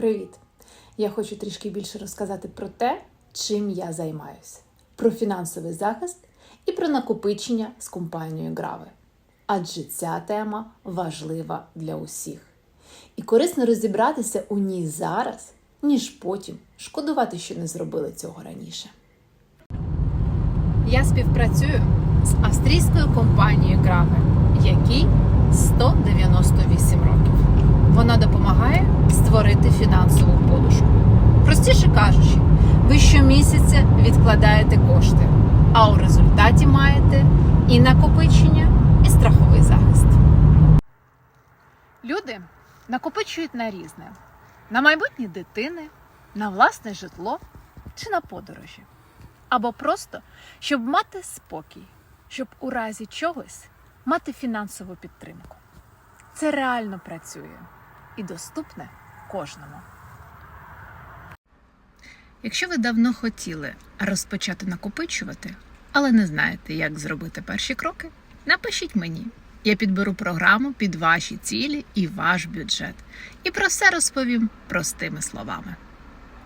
Привіт! Я хочу трішки більше розказати про те, чим я займаюся, про фінансовий захист і про накопичення з компанією Граве. Адже ця тема важлива для усіх. І корисно розібратися у ній зараз, ніж потім шкодувати, що не зробили цього раніше. Я співпрацюю з австрійською компанією Граве, якій 198 років. Вона допомагає створити фінансову подушку. Простіше кажучи, ви щомісяця відкладаєте кошти, а у результаті маєте і накопичення, і страховий захист. Люди накопичують на різне: на майбутні дитини, на власне житло чи на подорожі. Або просто щоб мати спокій, щоб у разі чогось мати фінансову підтримку. Це реально працює і доступне кожному. Якщо ви давно хотіли розпочати накопичувати, але не знаєте, як зробити перші кроки, напишіть мені. Я підберу програму під ваші цілі і ваш бюджет. І про все розповім простими словами.